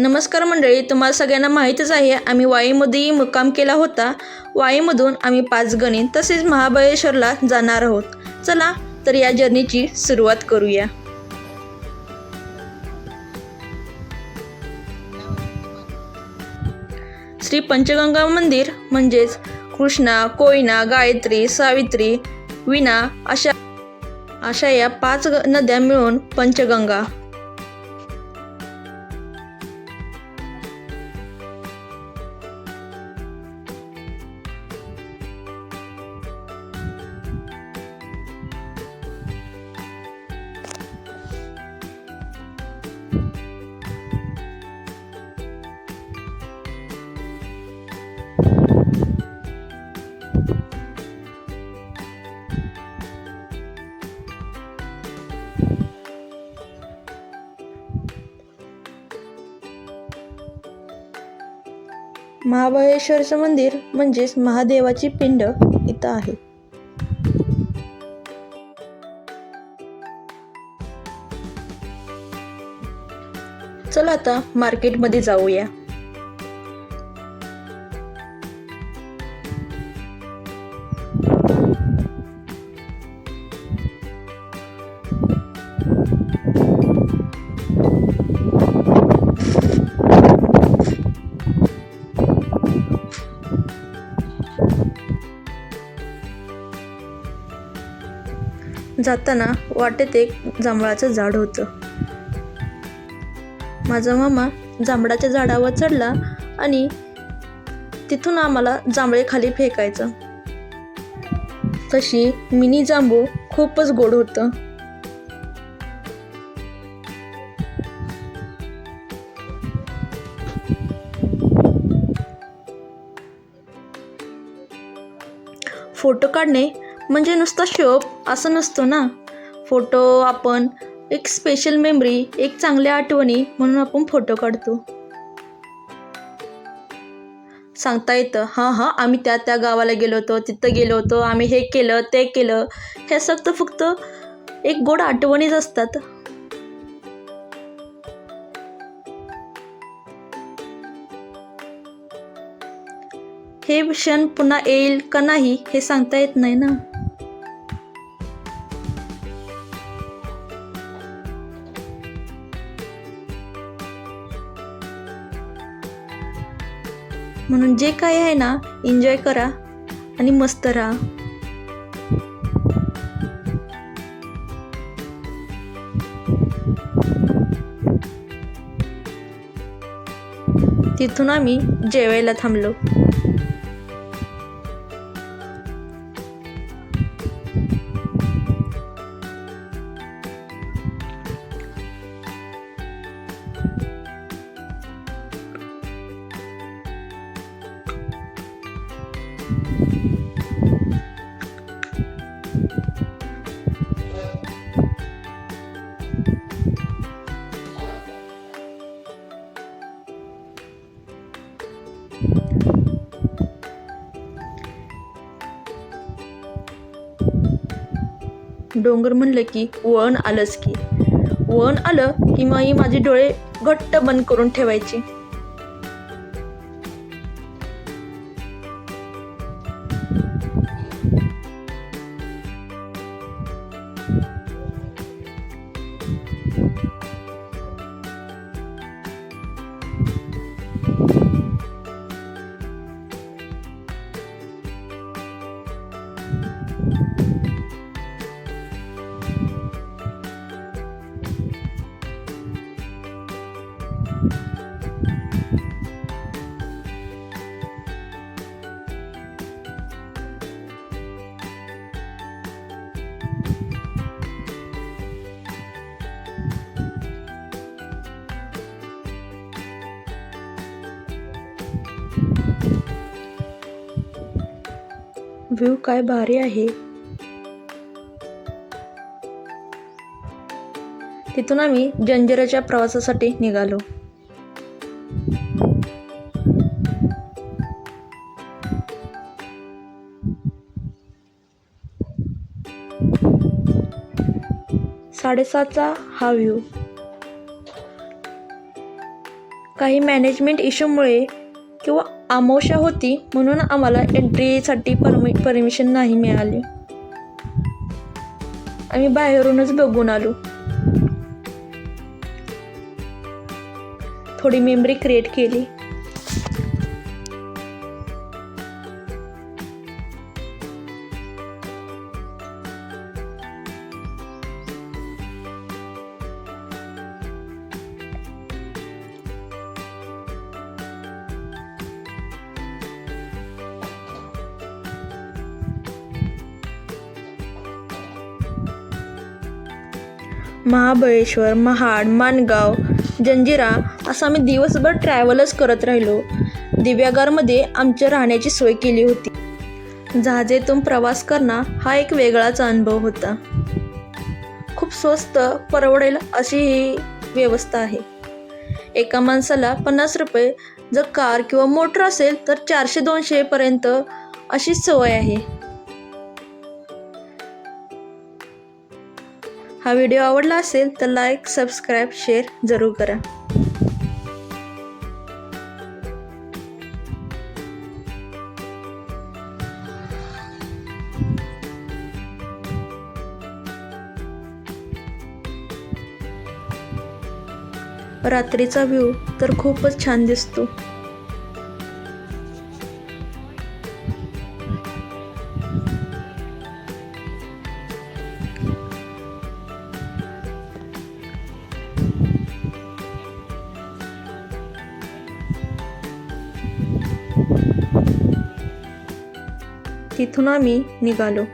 नमस्कार मंडळी तुम्हाला सगळ्यांना माहीतच आहे आम्ही वाईमध्येही मुक्काम केला होता. वाईमधून आम्ही पाचगणी तसेच महाबळेश्वरला जाणार आहोत. चला तर या जर्नीची सुरुवात करूया. श्री पंचगंगा मंदिर म्हणजेच कृष्णा कोयना गायत्री सावित्री विना अशा अशा या पाच ग- नद्या मिळून पंचगंगा महाबळेश्वरचं मंदिर म्हणजेच महादेवाची पिंड इथं आहे. चला आता मार्केटमध्ये जाऊया. जाताना वाटेत एक जांभळाचं झाड होतं. माझा मामा जांभळाच्या झाडावर चढला आणि तिथून आम्हाला जांभळे खाली फेकायचं. तशी मिनी जांभू खूपच गोड होतं. फोटो काढणे म्हणजे नुसता शोप? असं नसतो ना. फोटो आपण एक स्पेशल मेमरी एक चांगल्या आठवणी म्हणून आपण फोटो काढतो. सांगता येतं. हां हां आम्ही त्या त्या गावाला गेलो होतो तिथं गेलो होतो आम्ही हे केलं ते केलं. हे फक्त फक्त एक गोड आठवणीच असतात. हे क्षण पुन्हा येईल का नाही हे सांगता येत नाही ना. म्हणून जे काय आहे ना एन्जॉय करा आणि मस्त राहा. तिथून आम्ही जेवायला थांबलो. डोंगर म्हणलं की वळण आलंच की. वळण आलं की मग ही माझे डोळे घट्ट बंद करून ठेवायचे. व्ह्यू काय भारी आहे. तिथून आम्ही जंजिराच्या प्रवासासाठी निघालो. साडेसातचा हा व्ह्यू. काही मॅनेजमेंट इश्यूमुळे किंवा आमोशा होती म्हणून आम्हाला एंट्रीसाठी परमि परमिशन नाही मिळाली. आम्ही बाहेरूनच बघून आलो. थोडी मेमरी क्रिएट केली. महाबळेश्वर महाड माणगाव जंजिरा असं आम्ही दिवसभर ट्रॅव्हलच करत राहिलो. दिव्यागारमध्ये आमच्या राहण्याची सोय केली होती. जहाजेतून प्रवास करणं हा एक वेगळाच अनुभव होता. खूप स्वस्त परवडेल अशी ही व्यवस्था आहे. एका माणसाला पन्नास रुपये जर कार किंवा मोटर असेल तर चारशे दोनशेपर्यंत अशी सोय आहे. हा व्हिडिओ आवडला असेल तर लाईक सबस्क्राईब शेअर जरूर करा. रात्रीचा व्ह्यू तर खूपच छान दिसतो. तिथून आम्ही निघालो.